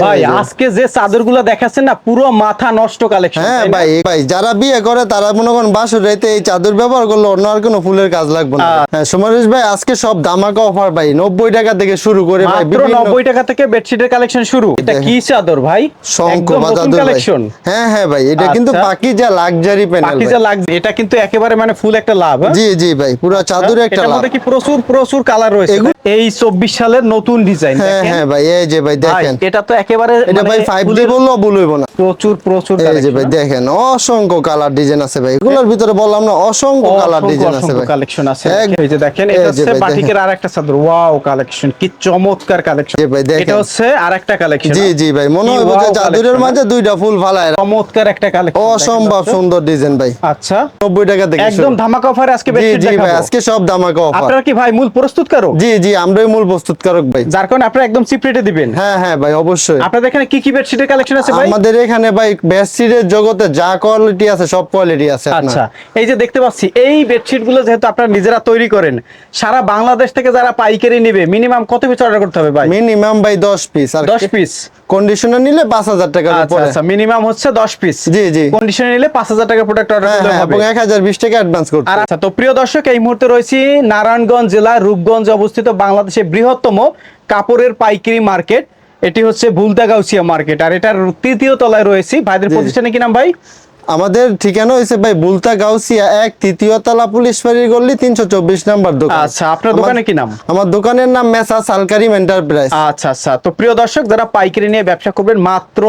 ভাই আজকে যে চাদরগুলো দেখাচ্ছেন না পুরো মাথা নষ্ট কালেকশন হ্যাঁ ভাই ভাই যারা বিয়ে করে তারা মনে করেন বাসর রাইতে এই চাদর ব্যবহার করলে অন্য আর কোনো ফুলের কাজ লাগবে না। হ্যাঁ সুমারেশ ভাই আজকে সব ধামাকা অফার ভাই নব্বই টাকা থেকে শুরু করে ভাই মাত্র বিভিন্ন নব্বই টাকা থেকে বেডশিটের কালেকশন শুরু। এটা কি চাদর ভাই? চাদর কালেকশন হ্যাঁ হ্যাঁ ভাই এটা কিন্তু আচ্ছা। বাকি যা লাক্সারি প্যানেল লাগছে এটা কিন্তু একেবারে মানে ফুল একটা লাভ হ্যাঁ? জি জি ভাই পুরো চাদরে একটা এটার লাভ। মধ্যে কি প্রচুর প্রচুর কালার রয়েছে এই চব্বিশ সালের নতুন ডিজাইন হ্যাঁ হ্যাঁ ভাই এই যে ভাই দেখেন। এটা তো একেবারে এটা মানে ভাই ফাইভ জি ফুলের বললেও না। প্রচুর প্রচুর এই যে ভাই হ্যাঁ? দেখেন অসংখ্য কালার ডিজাইন আছে ভাই। এগুলোর ভিতরে বললাম না অসংখ্য কালার ডিজাইন আছে ভাই। কালেকশন আছে। এই যে দেখেন এটা হচ্ছে ভাই, বাটিকের আরেকটা চাদর। ওয়াও কালেকশন কি চমৎকার কালেকশন জি ভাই, দেখেন। এটা হচ্ছে আরেকটা কালেকশন জি জি ভাই মনে হয় যে চাদরের মাঝে দুইটা ফুল ফালায় চমৎকার একটা কালেকশন অসম্ভব সুন্দর ডিজাইন ভাই। আচ্ছা। নব্বই টাকা থেকে একদম ধামাকা অফারে আজকে জি ভাই আজকে সব দামাকা অফার আপনারা কি ভাই মূল প্রস্তুত করো জি জি আমরাই মূল প্রস্তুতকারক ভাই। যার কারণে আপনারা একদম চিপ রেটে দিবেন? হ্যাঁ হ্যাঁ ভাই অবশ্যই। আপনাদের এখানে কি কি বেডশিটের কালেকশন আছে ভাই? আমাদের এখানে ভাই বেডশিটের জগতে যা কোয়ালিটি আছে সব কোয়ালিটি আছে আচ্ছা এই যে দেখতে পাচ্ছি এই বেডশিটগুলো যেহেতু আপনারা নিজেরা তৈরি করেন সারা বাংলাদেশ থেকে যারা পাইকারি নেবে মিনিমাম কত পিস অর্ডার করতে হবে ভাই? মিনিমাম ভাই দশ পিস আর দশ পিস কন্ডিশনার নিলে পাঁচ হাজার টাকার আচ্ছা উপরে। আচ্ছা মিনিমাম হচ্ছে দশ পিস জি, জি। কন্ডিশনে নিলে পাঁচ হাজার টাকা প্রোডাক্ট অর্ডার করতে হ্যাঁ হবে। এবং এক হাজার বিশ টাকা অ্যাডভান্স করতে আচ্ছা তো প্রিয় দর্শক এই মুহূর্তে রয়েছি নারায়ণগঞ্জ জেলা রূপগঞ্জ অবস্থিত বাংলাদেশের বৃহত্তম কাপড়ের পাইকারি মার্কেট। এটি হচ্ছে ভুলতা গাউসিয়া মার্কেট। আর এটার তৃতীয় তলায় রয়েছি। ভাইদের প্রতিষ্ঠানে কি নাম ভাই? আমাদের ঠিকানা হয়েছে ভাই বুলতা গাউসিয়া এক তৃতীয় তলা পুলিশ ফাঁড়ির গল্লি তিনশো চব্বিশ নাম্বার দোকান। আচ্ছা আপনার দোকানে কি নাম? আমার দোকানের নাম মেসা সালকারিম এন্টারপ্রাইজ। আচ্ছা আচ্ছা। তো প্রিয় দর্শক যারা পাইকারি নিয়ে ব্যবসা করবেন মাত্র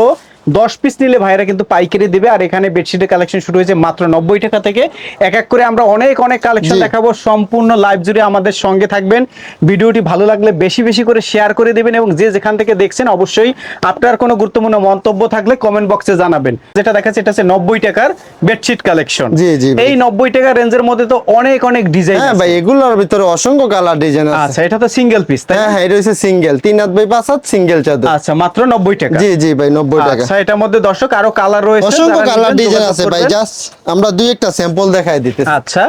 দশ পিস নিলে ভাইরা কিন্তু পাইকারি দিবে আর এখানে বেডশিটের কালেকশন শুরু হয়েছে মাত্র নব্বই টাকা থেকে। এক এক করে আমরা অনেক অনেক কালেকশন দেখাবো সম্পূর্ণ লাইভ জুড়ে আমাদের সঙ্গে থাকবেন। ভিডিওটি ভালো লাগলে বেশি বেশি করে শেয়ার করে দিবেন এবং যে যেখান থেকে দেখছেন অবশ্যই আপনার কোনো গুরুত্বপূর্ণ মন্তব্য থাকলে কমেন্ট বক্সে জানাবেন। যেটা দেখাচ্ছে এটা হচ্ছে নব্বই টাকার বেডশিট কালেকশন জি, জি এই নব্বই টাকা রেঞ্জের মধ্যে তো অনেক অনেক ডিজাইন হ্যাঁ ভাই এগুলোর ভিতরে অসংখ্য কালার ডিজাইন আছে। আচ্ছা এটা তো সিঙ্গেল পিস তাই? হ্যাঁ হ্যাঁ এটা হচ্ছে সিঙ্গেল তিন হাত বাই পাঁচ হাত সিঙ্গেল চাদর। আচ্ছা মাত্র নব্বই টাকা। জি জি ভাই নব্বই টাকা। আচ্ছা এটার মধ্যে দর্শক আরও কালার রয়েছে অসংখ্য কালার ডিজাইন আছে ভাই জাস্ট আমরা দুই একটা স্যাম্পল দেখাই আচ্ছা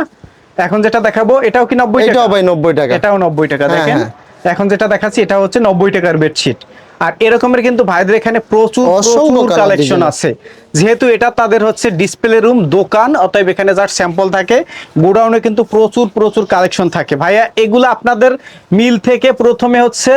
এখন যেটা দেখাবো এটাও কি এটাও ভাই নব্বই টাকা। এটাও নব্বই টাকা হ্যাঁ, দেখেন। হ্যাঁ। এখন যেটা দেখাচ্ছি এটা হচ্ছে নব্বই টাকার বেডশিট আর এরকমের কিন্তু ভাইদের এখানে প্রচুর প্রচুর কালেকশন আছে। যেহেতু এটা তাদের হচ্ছে ডিসপ্লে রুম দোকান অতএব এখানে যার স্যাম্পল থাকে গোডাউনে কিন্তু প্রচুর প্রচুর কালেকশন থাকে। ভাইয়া এগুলো আপনাদের মিল থেকে প্রথমে হচ্ছে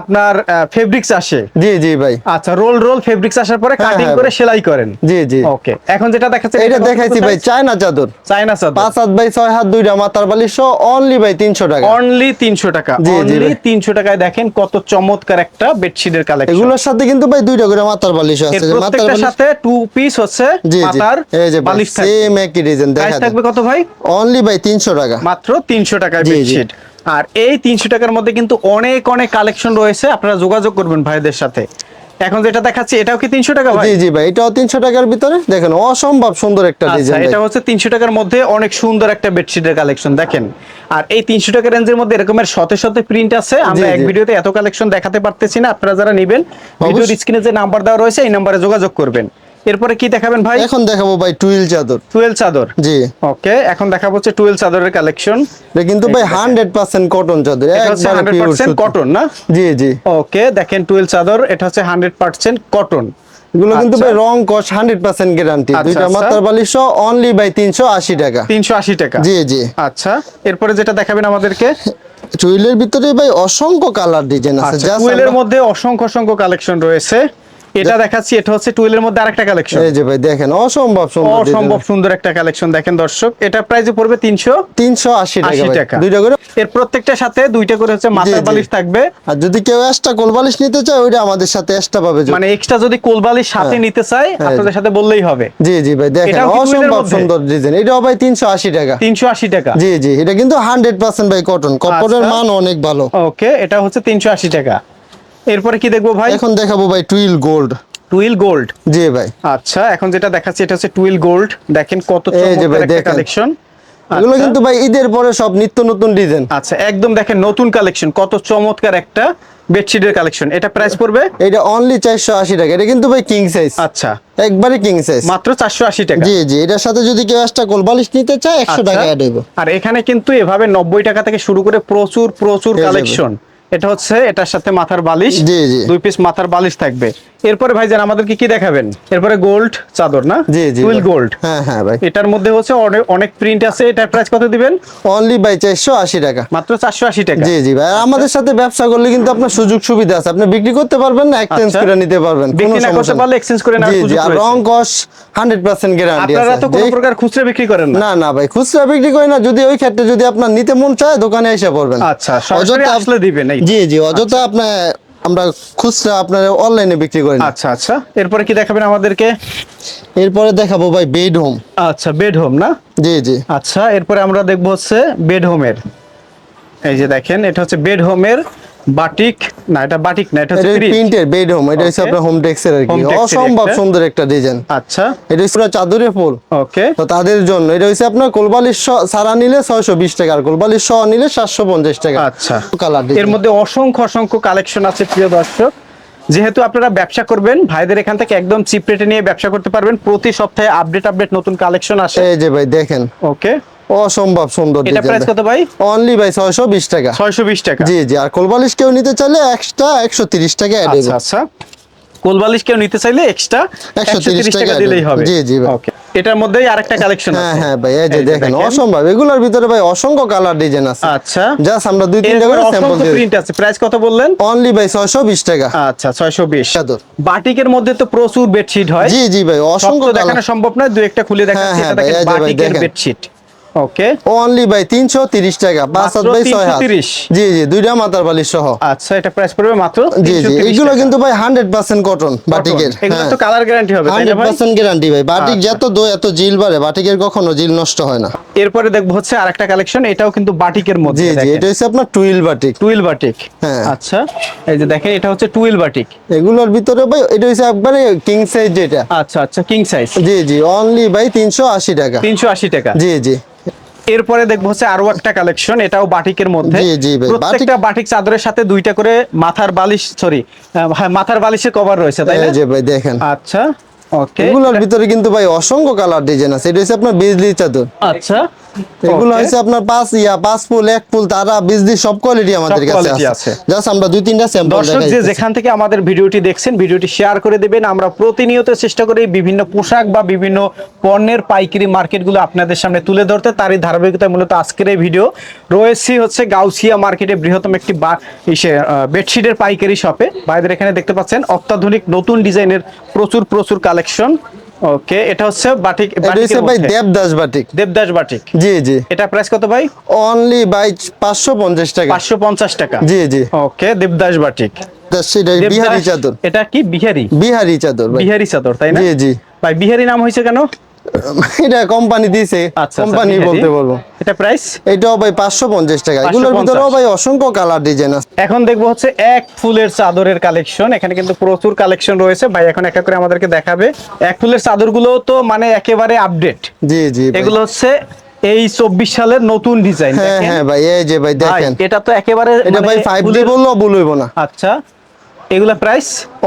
আপনার ফেব্রিক্স আসে। জি জি ভাই। আচ্ছা রোল রোল ফেব্রিক্স আসার পরে হ্যাঁ, কাটিং হ্যাঁ করে সেলাই করেন। জি জি। ওকে এখন যেটা দেখাচ্ছে এটা দেখাইছি ভাই চায়না চাদর। চাইনা চাদর। পাঁচ হাত বাই ছয় হাত দুইটা মাথার বালিশ অনলি ভাই তিনশো টাকা। অনলি তিনশো টাকা। জি, জি অনলি ভাই। তিনশো টাকায় দেখেন কত চমৎকার একটা বেডশিটের কালেকশন এগুলোর সাথে কিন্তু ভাই দুইটা করে মাথার বালিশ আছে। মাথার বালিশ সাথে টু পিস হচ্ছে মাথার এই যে বালিশ সেম একই ডিজাইন দেখা থাকবে কত ভাই? অনলি ভাই তিনশো টাকা। মাত্র তিনশো টাকায় জি, জি। বেডশিট আর এই তিনশো টাকার মধ্যে কিন্তু অনেক অনেক কালেকশন রয়েছে। আপনারা যোগাযোগ করবেন ভাইদের সাথে। এখন যেটা দেখাচ্ছি এটাও কি তিনশো টাকা ভাই? জি জি ভাই এটাও তিনশো টাকার ভিতরে। দেখেন অসম্ভব সুন্দর একটা আচ্ছা ডিজাইন এটা হচ্ছে তিনশো টাকার মধ্যে অনেক সুন্দর একটা বেডশিটের কালেকশন দেখেন। আর এই তিনশো টাকা রেঞ্জের মধ্যে এরকমের শতে শতে প্রিন্ট আছে। আমরা এক। ভিডিওতে এত কালেকশন দেখাতে পারতেছি না। আপনারা যারা নেবেন ভিডিওর স্ক্রিনে যে নাম্বার দেওয়া রয়েছে এই নাম্বারে যোগাযোগ করবেন। এরপরে কি দেখাবেন ভাই? এখন দেখাবো ভাই টুইল চাদর। টুয়েলভ চাদর। জি। ওকে এখন দেখাবো হচ্ছে টুয়েলভ চাদরের কালেকশন এটা কিন্তু ভাই হান্ড্রেড পার্সেন্ট কটন চাদর একবারে পিওর কটন না? জি জি। ওকে দেখেন টুয়েলভ চাদর এটা হচ্ছে হান্ড্রেড পার্সেন্ট কটন এগুলো কিন্তু আচ্ছা। ভাই রং কস হান্ড্রেড পার্সেন্ট গ্যারান্টি আচ্ছা, দুইটা আচ্ছা। মাথার বালিশ অনলি বাই তিনশো আশি টাকা। তিনশো আশি টাকা। জি জি। আচ্ছা এরপরে যেটা দেখাবেন আমাদেরকে? টুইলের ভিতরে ভাই অসংখ্য কালার ডিজাইন আছে আচ্ছা Just মধ্যে অসংখ্য অসংখ্য কালেকশন রয়েছে। এটা দেখাচ্ছি এটা হচ্ছে টুয়েলের মধ্যে আরেকটা কালেকশন এই যে ভাই দেখেন অসম্ভব সুন্দর অসম্ভব সুন্দর একটা কালেকশন দেখেন দর্শক। এটা প্রাইসে পড়বে তিনশো তিনশো আশি টাকা ভাই। দুইটা করে এর প্রত্যেকটার সাথে দুইটা করে হচ্ছে মাথার বালিশ থাকবে। আর যদি কেউ এক্সট্রা কোল বালিশ নিতে চায় ওইটা আমাদের সাথে এক্সট্রা পাবে মানে এক্সট্রা যদি কোলবালিশ সাথে হ্যাঁ। নিতে চাই হ্যাঁ। আপনাদের সাথে বললেই হবে। জি জি ভাই দেখেন অসম্ভব সুন্দর ডিজাইন। এটাও ভাই তিনশো আশি টাকা। তিনশো আশি টাকা। জি জি এটা কিন্তু হান্ড্রেড পার্সেন্ট ভাই কটন কাপড়ের আচ্ছা। মান অনেক ভালো। ওকে এটা হচ্ছে তিনশো আশি টাকা। এরপরে কি দেখব ভাই? এখন দেখাবো ভাই টুইল গোল্ড। Twill gold? জি ভাই। আচ্ছা এখন যেটা দেখাচ্ছি এটা হচ্ছে টুইল গোল্ড। দেখেন কত ভাই, দেখেন। কালেকশন এগুলো কিন্তু ভাই ঈদের পরে সব নিত্য নতুন ডিজাইন। আচ্ছা একদম দেখেন নতুন কালেকশন কত চমৎকার একটা বেডশিটের কালেকশন এটা প্রাইস পড়বে? এটা অনলি চারশো আশি টাকা। এটা কিন্তু ভাই কিং সাইজ আচ্ছা। একবারে কিং সাইজ মাত্র চারশো আশি টাকা। জি জি। এটার সাথে যদি কেউ এক্সট্রা কোল বালিশ নিতে চায় একশো আচ্ছা। টাকা অ্যাড আর এখানে কিন্তু এভাবে নব্বই টাকা থেকে শুরু করে প্রচুর প্রচুর। কালেকশন এটা হচ্ছে এটার সাথে মাথার বালিশ জি, জি। দুই পিস মাথার বালিশ থাকবে। এরপরে ভাইজান আমাদেরকে কি দেখাবেন? এরপরে গোল্ড চাদর না? জি জি টুইল। গোল্ড হ্যাঁ হ্যাঁ ভাই। এটার মধ্যে হচ্ছে অনেক প্রিন্ট আছে। এটার প্রাইস কত দিবেন? অনলি বাই চারশো আশি টাকা। মাত্র চারশো আশি টাকা। জি জি ভাই। আমাদের সাথে ব্যবসা করলে কিন্তু আপনার সুযোগ সুবিধা আছে। আপনি বিক্রি করতে পারবেন না এক্সচেঞ্জ আচ্ছা। করে নিতে পারবেন। কোনো করতে পারলে exchange করে নেওয়ার সুযোগ রয়েছে। রং কস হান্ড্রেড পার্সেন্ট গ্যারান্টি আপনারা তো কোনো প্রকার খুচরা বিক্রি করেন না। না না ভাই। খুচরা বিক্রি করি না। যদি ওই ক্ষেত্রে যদি আপনার নিতে মন চায় দোকানে এসে পড়বেন। আচ্ছা, সরাসরি আসলে দিবেন, এই? জি জি অযথা আপনার আমরা খুচরা আপনার অনলাইনে বিক্রি করি আচ্ছা আচ্ছা। এরপরে কি দেখাবেন আমাদেরকে? এরপরে দেখাবো ভাই বেড হোম আচ্ছা বেড হোম না? জি জি। আচ্ছা এরপরে আমরা দেখব হচ্ছে বেড হোমের এই যে দেখেন এটা হচ্ছে বেড হোমের বাটিক? না এটা বাটিক না এটা হচ্ছে প্রিন্টের বেড হোম এটা হচ্ছে আপনার হোম টেক্সের আর কি। অসম্ভব সুন্দর একটা ডিজাইন আচ্ছা। এটা হচ্ছে পুরো চাদরে ফুল। ওকে তো তাদের জন্য এটা হচ্ছে আপনার কোলবালিশ সারা নিলে ছয়শো বিশ টাকা আর কোলবালিশ সহ নিলে সাতশো পঞ্চাশ টাকা। আচ্ছা। কালারের মধ্যে অসংখ্য অসংখ্য কালেকশন আছে প্রিয় দর্শক। যেহেতু আপনারা ব্যবসা করবেন ভাইদের এখান থেকে একদম চিপ রেটে নিয়ে ব্যবসা করতে পারবেন। প্রতি সপ্তাহে আপডেট আপডেট নতুন কালেকশন আসে। এই যে ভাই দেখেন। ওকে অসম্ভব সুন্দর এটা প্রাইস কত ভাই? অনলি ভাই ছয়শো বিশ টাকা। ছয়শো বিশ টাকা। জি জি আর কোলবালিশ কেউ নিতে চাইলে এক্সট্রা একশো তিরিশ টাকা অ্যাড আচ্ছা আচ্ছা। কোলবালিশ কেউ নিতে চাইলে এক্সট্রা 130 টাকা টাকা দিলেই হবে। জি, জি। ওকে এটার মধ্যেই আরেকটা কালেকশন হ্যাঁ আছে। হ্যাঁ ভাই এই যে দেখেন। অসম্ভব। এগুলোর ভিতরে ভাই অসংখ্য কালার ডিজাইন আছে। আচ্ছা। জাস্ট আমরা দুই তিনটা করে স্যাম্পল দিয়ে প্রিন্ট আছে। প্রাইস কত বললেন? অনলি ভাই ছয়শো বিশ টাকা। আচ্ছা ছয়শো বিশ। চাদর বাটিকের মধ্যে তো প্রচুর বেডশিট হয়। জি জি ভাই অসংখ্য দেখানো সম্ভব নয় দু একটা খুলে দেখাচ্ছি। হ্যাঁ, এটা ভাই, দেখেন বাটিকের বেডশিট ওকে অনলি টাকা হাত বাই ছয় হাত। জি জি দুইটা মাথার বালিশ সহ। আচ্ছা এটা প্রাইস পড়বে মাত্র জি জি এগুলো কিন্তু ভাই হান্ড্রেড পার্সেন্ট কটন বাটিকের হ্যাঁ। এগুলো তো কালার গ্যারান্টি হবে তাই না ভাই? পার্সেন্ট গ্যারান্টি ভাই বাটিক আচ্ছা। যত দো এত জিল বাড়ে বাটিকের কখনো জিল নষ্ট হয় না। এরপরে দেখব হচ্ছে আরেকটা কালেকশন এটাও কিন্তু বাটিকের জি মধ্যে জি এটা হচ্ছে আপনার টুইল বাটিক টুইল বাটিক হ্যাঁ। আচ্ছা এই যে দেখেন এটা হচ্ছে টুইল বাটিক এগুলোর ভিতরে ভাই এটা হচ্ছে একবারে কিং সাইজ যেটা। আচ্ছা আচ্ছা কিং সাইজ জি জি অনলি ভাই তিনশো আশি টাকা। তিনশো আশি টাকা। জি জি। এরপরে দেখব হচ্ছে আরও একটা কালেকশন এটাও বাটিকের মধ্যে। প্রত্যেকটা বাটিক চাদরের সাথে দুইটা করে মাথার বালিশ সরি মাথার বালিশের কভার রয়েছে তাই না? যে ভাই দেখেন। আচ্ছা ওকে এগুলোর ভিতরে কিন্তু ভাই অসংখ্য কালার ডিজাইন আছে। এটা হচ্ছে আপনার বিজলি চাদর। আচ্ছা এগুলো. হচ্ছে আপনার পাঁচ ইয়া পাঁচ ফুল এক ফুল তারা সব কোয়ালিটি আমাদের কাছে আছে। জাস্ট আমরা দুই তিনটা স্যাম্পল দর্শক যে যেখান থেকে আমাদের ভিডিওটি দেখছেন ভিডিওটি শেয়ার করে দেবেন। আমরা প্রতিনিয়ত চেষ্টা করি বিভিন্ন পোশাক বা বিভিন্ন পণ্যের পাইকারি মার্কেটগুলো আপনাদের সামনে তুলে ধরতে। তারই ধারাবাহিকতায় মূলত আজকের এই ভিডিও। রয়েছি হচ্ছে গাউসিয়া মার্কেটে বৃহত্তম একটি বা ইসে বেডশিটের পাইকারি শপে বাইদের এখানে দেখতে পাচ্ছেন অত্যাধুনিক নতুন ডিজাইনের প্রচুর প্রচুর কালেকশন ওকে এটা হচ্ছে বাটিক বাটিকের ভাই দেবদাস বাটিক। দেবদাস বাটিক। জি জি। এটা প্রাইস কত ভাই? অনলি বাই পাঁচশো পঞ্চাশ টাকা। পাঁচশো পঞ্চাশ টাকা। জি জি। Okay Devdas batik. বিহারি চাদর। এটা কি? বিহারি? বিহারি চাদর ভাই। বিহারি চাদর তাই না? জি জি। ভাই বিহারি নাম হয়েছে কেন? এটা কোম্পানি দিয়েছে কোম্পানি বলতে বলব এটা প্রাইস এটাও ভাই পাঁচশো পঞ্চাশ টাকা। এগুলোর ভিতরেও ভাই অসংখ্য কালার ডিজাইন আছে। এখন দেখব হচ্ছে এক ফুলের চাদরের কালেকশন এখানে কিন্তু প্রচুর কালেকশন রয়েছে। ভাই এখন একটা করে আমাদেরকে দেখাবে। এক ফুলের চাদরগুলো তো মানে একেবারে আপডেট জি জি এগুলো হচ্ছে এই চব্বিশ সালের নতুন ডিজাইন হ্যাঁ হ্যাঁ ভাই। এই যে ভাই দেখেন। এটা তো একেবারে এটা মানে ভাই ফাইভ ডি বললেও ভুল না। আচ্ছা। এগুলা প্রাইস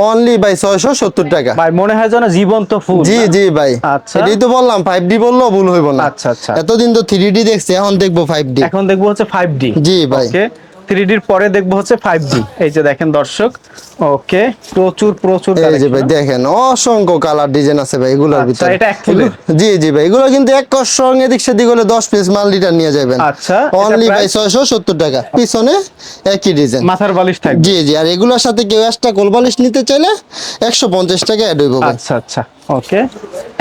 অনলি ভাই ছয়শো সত্তর টাকা। ভাই মনে হয় যেন জীবন্ত ফুল। জি জি ভাই। আচ্ছা। এটাই তো বললাম ফাইভ বলল বললেও ভুল হইব না। আচ্ছা, আচ্ছা। এতদিন তো থ্রি ডি দেখছি এখন দেখব ফাইভ ডি এখন দেখব হচ্ছে ফাইভ ডি জি ভাই। ওকে থ্রি ডির পরে দেখব হচ্ছে ফাইভ ডি এই যে দেখেন দর্শক। ওকে প্রচুর প্রচুর এই যে ভাই হ্যাঁ? দেখেন অসংখ্য কালার ডিজাইন আছে ভাই এগুলোর আচ্ছা, ভিতরে। এটা এক ফুলের? জি জি ভাই এগুলো কিন্তু এক কষ সঙ্গে এদিক সেদিক হলে দশ পিস মাল লিটার নিয়ে যাবেন আচ্ছা, অনলি ভাই price? ছয়শো সত্তর টাকা পিছনে একই ডিজাইন মাথার বালিশ থাকবে। জি জি আর এগুলোর সাথে কেউ একটা কোলবালিশ নিতে চাইলে একশো পঞ্চাশ টাকা অ্যাড হইব আচ্ছা আচ্ছা ওকে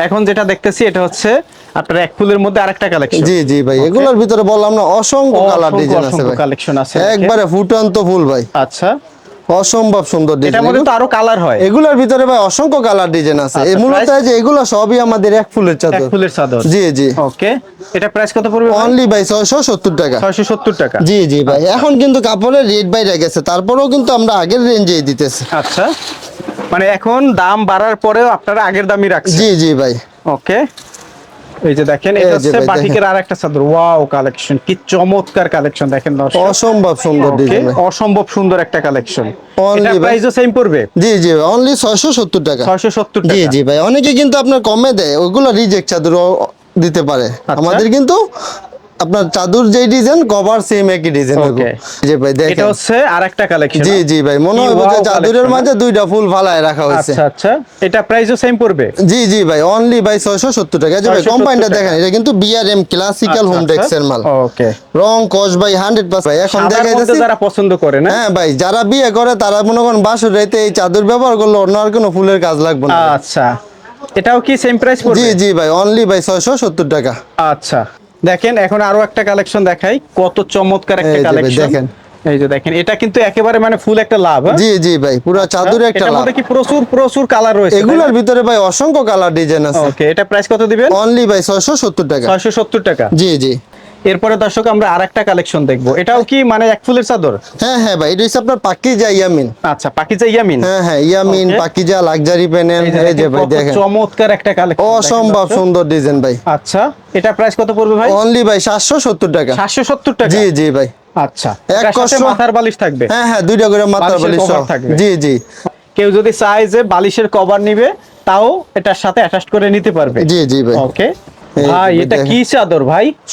এখন যেটা দেখতেছি এটা হচ্ছে আপনার এক ফুলের মধ্যে আরেকটা কালেকশন জি জি ভাই এগুলোর ভিতরে বললাম না অসংখ্য কালার ডিজাইন আছে ভাই। collection আছে, একবারে ফুটন্ত ফুল ভাই। আচ্ছা। অসম্ভব সুন্দর এটার ডিজাইন মধ্যে তো আরও কালার হয়। এগুলোর ভিতরে ভাই অসংখ্য কালার ডিজাইন আছে। আচ্ছা, এই মূলত যে এগুলো সবই আমাদের এক ফুলের এক চাদর ফুলের চাদর। জি জি। ওকে এটা প্রাইস কত পড়বে অনলি ভাই ছয়শো সত্তর টাকা। ছয়শো সত্তর টাকা। জি জি ভাই। এখন কিন্তু কাপড়ের রেট বাইরে গেছে তারপরেও কিন্তু আমরা আগের রেঞ্জেই দিতেছি। আচ্ছা। মানে এখন দাম বাড়ার পরেও আপনারা আগের দামই রাখছেন। জি জি ভাই। ওকে এই যে দেখেন এটা হচ্ছে বাটিকের আরেকটা চাদর। Wow collection. কি চমৎকার কালেকশন দেখেন দর্শক। অসম্ভব সুন্দর ডিজাইন অসম্ভব সুন্দর একটা কালেকশন। এটা প্রাইসও সেম পড়বে? জি জি অনলি ছয়শো সত্তর টাকা। 670 জি টাকা। জি ভাই অনেকে কিন্তু আপনার কমে দেয় ওগুলো রিজেক্ট চাদর দিতে পারে। আচ্ছা। আমাদের কিন্তু আপনার চাদর যেই ডিজাইন কভার সেম একই ডিজাইন. জি ভাই এটা হচ্ছে আরেকটা কালেকশন জি জি ভাই মনে হয় যে চাদরের মাঝে দুইটা ফুল ফালায় রাখা হয়েছে। আচ্ছা আচ্ছা। এটা প্রাইসও সেম পড়বে? জি জি ভাই অনলি ভাই ছয়শো সত্তর টাকা। যে ভাই 670 কোম্পানিটা দেখেন এটা কিন্তু বিআরএম ক্লাসিক্যাল হোম ডেক্সের মাল। ওকে রং কস ভাই হান্ড্রেড পার্সেন্ট ভাই এখন মধ্যে দেখাইতেছি যারা পছন্দ করে না? হ্যাঁ ভাই যারা বিয়ে করে তারা মনে করেন বাসুর রাইতে এই চাদর ব্যবহার করলে অন্য আর কোনো ফুলের কাজ লাগবে না। আচ্ছা। এটাও কি সেম প্রাইস পড়বে? জি জি ভাই অনলি ভাই ছয়শো সত্তর টাকা। আচ্ছা। দেখেন এখন আরও একটা কালেকশন দেখাই। কত চমৎকার একটা কালেকশন দেখেন। এই যে দেখেন এটা কিন্তু একেবারে মানে ফুল একটা লাভ হ্যাঁ? জি জি ভাই পুরো চাদরে একটা লাভ। কি প্রচুর প্রচুর কালার রয়েছে এগুলোর ভিতরে ভাই অসংখ্য কালার ডিজাইন আছে। ওকে এটা প্রাইস কত দিবেন? অনলি ভাই ছয়শো সত্তর টাকা। ছয়শো সত্তর টাকা। জি জি। এরপরে দর্শক আমরা আরেকটা কালেকশন দেখব। এটাও কি মানে এক ফুলের চাদর? হ্যাঁ হ্যাঁ ভাই এটা হচ্ছে আপনার পাকিজা ইয়ামিন। আচ্ছা পাকিজা ইয়ামিন। হ্যাঁ হ্যাঁ ইয়ামিন পাকিজা লাক্সারি প্যানেল এই যে ভাই দেখেন। চমৎকার একটা কালেকশন অসম্ভব সুন্দর ডিজাইন ভাই। আচ্ছা এটা প্রাইস কত পড়বে ভাই? অনলি ভাই সাতশো সত্তর টাকা। সাতশো সত্তর টাকা? জি জি ভাই। আচ্ছা এক কষ্ট- মাথার বালিশ থাকবে। হ্যাঁ হ্যাঁ দুইটা করে মাথার বালিশ থাকবে। জি জি। কেউ যদি চায় যে বালিশের কভার নিবে তাও এটার সাথে অ্যাটাচ করে নিতে পারবে। জি জি ভাই। ওকে ভাই এটা কি চাদর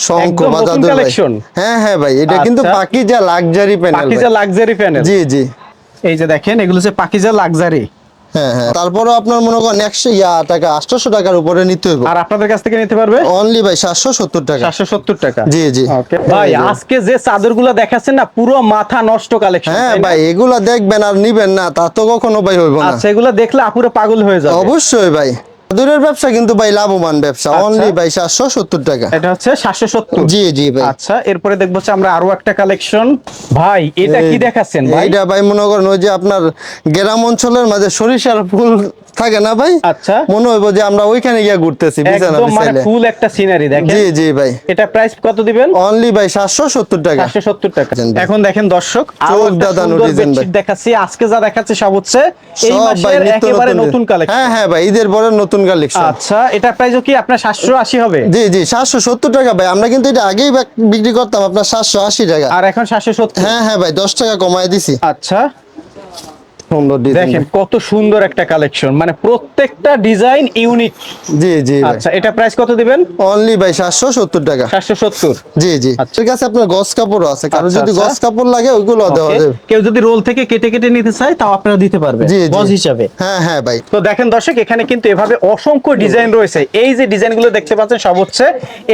চাদর কালেকশন হ্যাঁ হ্যাঁ ভাই এটা কিন্তু আচ্ছা। Pakiza luxury panel Pakiza luxury panel জি জি। এই যে দেখেন এগুলো হচ্ছে পাকিজা লাক্সারি হ্যাঁ হ্যাঁ। তারপরও আপনার মনে করেন একশো ইয়া টাকা আটশোশো টাকার উপরে নিতে হইব। আর আপনাদের কাছ থেকে নিতে পারবে? অনলি ভাই সাতশো সত্তর টাকা। চারশো সত্তর টাকা। জি জি। ভাই যে। আজকে যে চাদরগুলো দেখাচ্ছেন না পুরো মাথা নষ্ট কালেকশন হ্যাঁ ভাই এগুলা দেখবেন আর নিবেন না তা তো কখনো ভাই হইব না। আচ্ছা এগুলো দেখলে আপুরে পাগল হয়ে যাবে। অবশ্যই ভাই। দূরের ব্যবসা কিন্তু ভাই লাভবান ব্যবসা আচ্ছা। অনলি ভাই সাতশো সত্তর টাকা। এটা হচ্ছে সাতশো সত্তর। জি জি ভাই। আচ্ছা এরপরে দেখব যে আমরা আরও একটা কালেকশন ভাই এটা কি দেখাচ্ছেন ভাই? এটা ভাই মনে করেন ওই যে আপনার গ্রাম অঞ্চলের মাঝে সরিষার ফুল থাকে না ভাই? আচ্ছা। মনে হইব যে আমরা ওইখানে গিয়ে ঘুরতেছি বিছানা একদম মানে বিছাইলে ফুল একটা সিনারি দেখেন। জি জি ভাই। এটা প্রাইস কত দিবেন? অনলি ভাই সাতশো সত্তর টাকা। চারশো সত্তর টাকা। এখন দেখেন দর্শক চোখ দাদানো বেডশিট ভাই। দেখাচ্ছি। আজকে যা দেখাচ্ছে সব হচ্ছে এই মাসের একেবারে নতুন। কালেকশন হ্যাঁ হ্যাঁ ভাই ঈদের পরে নতুন কালেকশন আচ্ছা এটা প্রাইসও কি আপনার সাতশো আশি হবে? জি জি সাতশো সত্তর টাকা ভাই। আমরা কিন্তু এটা আগেই বিক্রি করতাম আপনার সাতশো আশি টাকা। আর এখন সাতশো সত্তর। হ্যাঁ হ্যাঁ ভাই দশ টাকা কমায় দিছি। আচ্ছা। সুন্দর ডিজাইন দেখেন কত সুন্দর একটা কালেকশন মানে প্রত্যেকটা ডিজাইন ইউনিক জি জি আচ্ছা এটা প্রাইস কত দিবেন? অনলি ভাই সাতশো সত্তর টাকা। সাতশো সত্তর? জি জি। আচ্ছা। ঠিক আছে আপনার গস কাপড়ও আছে। কারও আচ্ছা, যদি আচ্ছা। গস কাপড় লাগে ওইগুলো দেওয়া যাবে। কেউ যদি রোল থেকে কেটে কেটে নিতে চায় তাও আপনারা দিতে পারবে জি গজ জি হিসাবে। হ্যাঁ হ্যাঁ ভাই। তো দেখেন দর্শক এখানে কিন্তু এভাবে অসংখ্য ডিজাইন রয়েছে। এই যে ডিজাইনগুলো দেখতে পাচ্ছেন সব হচ্ছে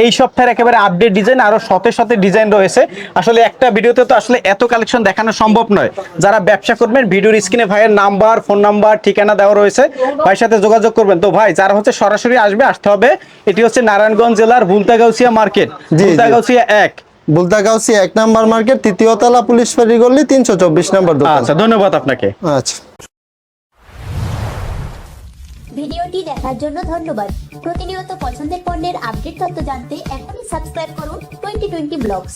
এই সপ্তাহের একেবারে আপডেট ডিজাইন আরও শতে শতে ডিজাইন রয়েছে। আসলে একটা ভিডিওতে তো আসলে এত কালেকশন দেখানো সম্ভব নয়। যারা ব্যবসা করবেন ভিডিওর স্ক্রিনে ভাইয়ের নাম্বার ফোন নাম্বার ঠিকানা দেওয়া রয়েছে। ভাইয়ের সাথে যোগাযোগ করবেন। তো ভাই যারা হচ্ছে সরাসরি আসবে আসতে হবে। এটি হচ্ছে নারায়ণগঞ্জ জেলার বুলতাগাউসিয়া মার্কেট। জি। বুলতাগাউসিয়া এক। বুলতাগাউসি এক নাম্বার মার্কেট তৃতীয় তলা পুলিশ ফাঁড়ি গল্লি তিনশো চব্বিশ নাম্বার দোকান। আচ্ছা ধন্যবাদ আপনাকে। আচ্ছা। ভিডিওটি দেখার জন্য ধন্যবাদ। প্রতিনিয়ত পছন্দের পণ্যের আপডেট তথ্য জানতে এখনই সাবস্ক্রাইব করুন টোয়েন্টি টোয়েন্টি ব্লগস।